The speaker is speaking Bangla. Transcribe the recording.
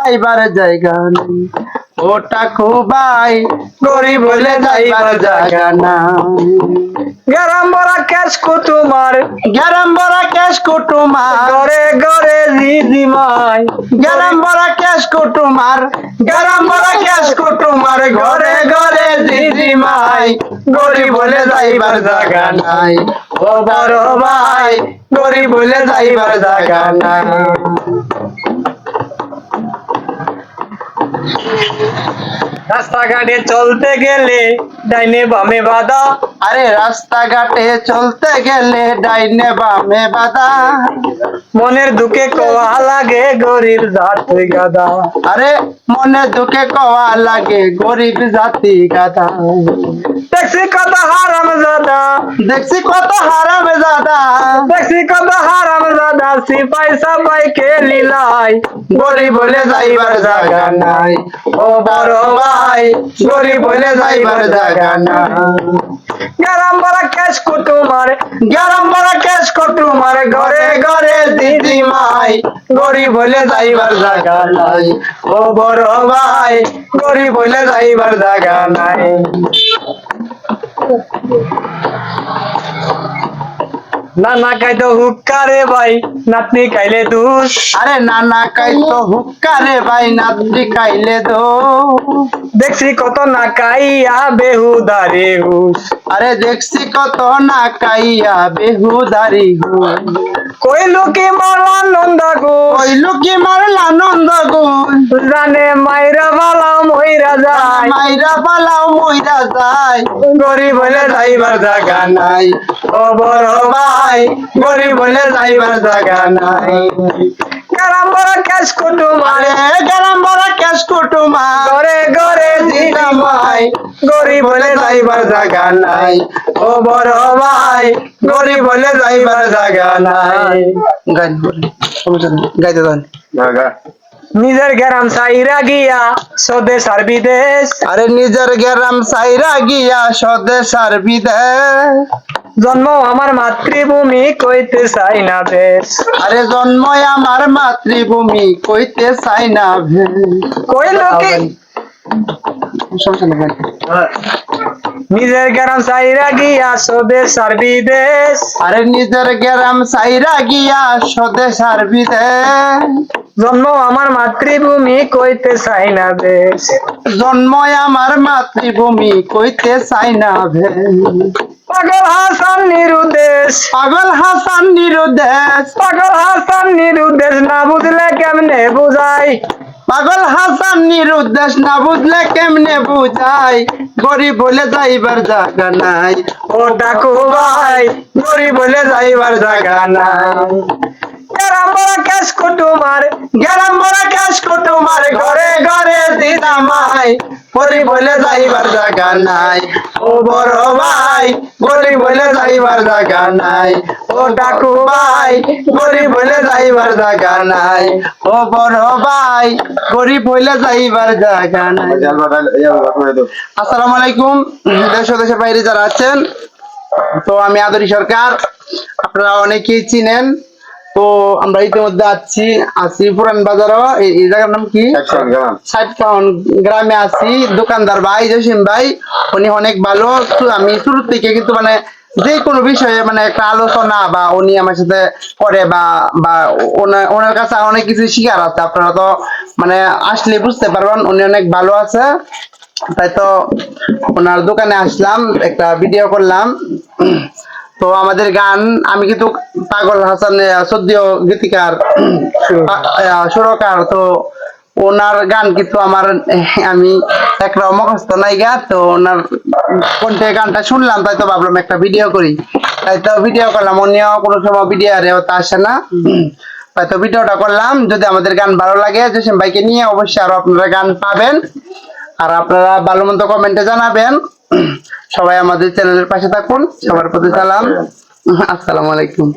যাইবার জায়গা নেই। ও টাকু ভাই গরিব হলে যাইবার জায়গা না গ্রাম বড়া ক্যাশ কুটুমার। গ্যারাম বড়া ক্যাশ কুটুমার। ঘরে ঘরে দিদিমাই গ্যারাম বড়া ক্যাশ কুটুমার। গ্যারাম বড়া ক্যাশ কুটুমার। ঘরে ঘরে দিদি মাই। গরিব হলে যাইবার জায়গা নাই। ও বড় ভাই গরিব হলে যাইবার জায়গা নাই। রাস্তাঘাটে চলতে গেলে ডাইনে বামে বাধা আরে রাস্তাঘাটে চলতে গেলে ডাইনে বামে বাধা মনের দুঃখে কোয়া লাগে গরিব জাত গাদা আরে মনে দুঃখে কওয়া লাগে গরিব জাতি গাধা দেখছি কত হারাম জাদা দেখছি কত হারামে জাদা দেখছি কত হারাম জাদা সিপাই সাপাই কে লীলাই গরিব হলে যাইবার জায়গা নাই। ও বড় ভাই, গরিব হলে যাইবার জায়গা নাই। গ্রাম বড়া ক্যাশ কুটুমার গরম বড় কেশ কুটুমার ঘরে ঘরে দিদি মাই, গরিব হলে যাইবার জায়গা নাই। ও বড় ভাই, গরিব হলে যাইবার জায়গা নাই। না না খাইতো হুক্কা রে ভাই নাতনি খাইলে দুষ। আরে নানা কাইতো হুক্কা রে ভাই নাতি খাইলে দো দেখছি কত না কাইয়া বেহুদারে হুস আরে দেখছি কত না কাইয়া বেহুদারি গো কইলো কি মারলা নন্দা গো কইলু কি মারলা নন্দ গুণ জানে মাইরা বালা মইরা যায়। মাইরা পালাও মইরা যায়। গরিব হলে যাইবার জায়গা নাই। ও বড় ভাই গরিব হলে যাইবার জায়গা নাই। কারাম বড় ক্যাশ কুটুমার গরম বড় কেশ কুটুমা ঘরে ঘরে দিদিমাই গরিব হলে যাইবার জায়গা নাই। ও বড় ভাই গরিব হলে যাইবার জায়গা নাই। গাইতে দেন। নিজের গ্রাম সাইরা গিয়া স্বদেশ আর বিদেশ। আরে নিজের গ্রাম সাইরা গিয়া স্বদেশ আর বিদেশ। জন্ম আমার মাতৃভূমি কইতে চাই না বেশ আরে জন্মই আমার মাতৃভূমি কইতে চাই না ভে কইল কি? নিজের গ্রাম সাইরা গিয়া স্বদেশ আর বিদেশ আরে নিজের গ্রাম সাইরা গিয়া স্বদেশ আর বিদেশ জন্ম আমার মাতৃভূমি কইতে চাই না বেশ জন্মই আমার মাতৃভূমি কইতে চাই না পাগল হাসান নিরুদেশ পাগল হাসান নিরুদেশ পাগল হাসান নিরুদেশ না বুঝলে কেমনে বুঝাই? পাগল হাসান নিরুদ্দেশ না বুঝলে কেমনে বুঝাই? গরিব বলে যাইবার জায়গা নাই। ও ডাকু ভাই, গরিব বলে যাইবার জায়গা নাই। গেরাম বড় ক্যাশ কুটুমার গেরাম দিদামাই গরিব বলে যাইবার জায়গা নাই। ও বড় ভাই, গরিব বলে যাইবার জায়গা নাই। ও ডাকু ভাই, গরিব বলে যাইবার জায়গা নাই। ও বড় ভাই, গরিব হইলে যাইবার জায়গা নাই। আসসালামু আলাইকুম দেশ দেশের বাইরে যারা আছেন, তো আমি আদরি সরকার, আপনারা অনেকেই চিনেন। তো আমরা ইতিমধ্যে আছি আছি পুরান বাজারও। এই জায়গার নাম কি? ষাট গ্রামে। আছি দোকানদার ভাই জসিম ভাই উনি অনেক ভালো। আমি শুরু থেকে কিন্তু মানে যে কোনো বিষয়ে মানে একটা আলোচনা বা উনি আমার সাথে করে বা বা ওনা- ওনার কাছে অনেক কিছু শিকার আছে। আপনারা তো মানে আসলে বুঝতে পারবেন উনি অনেক ভালো আছে। তাই তো ওনার দোকানে আসলাম একটা ভিডিও করলাম। তো আমাদের গান আমি কিন্তু পাগল হাসান সদ্য গীতিকার সুরকার তো ওনার গান কিন্তু আমার আমি একটা মুখস্থ নাইগা তো ওনার কোনটা গানটা শুনলাম তাই তো ভাবলাম একটা ভিডিও করি। তাই তো ভিডিও করলাম উনিও কোনো সময় ভিডিও আরেও তা আসে না। তাই তো ভিডিওটা করলাম যদি আমাদের গান ভালো লাগে জসিম ভাইকে নিয়ে অবশ্যই আরও আপনারা গান পাবেন। আর আপনারা ভালো মন্দ কমেন্টে জানাবেন। সবাই আমাদের চ্যানেলের পাশে থাকুন। সবার প্রতি সালাম। আসসালামু আলাইকুম।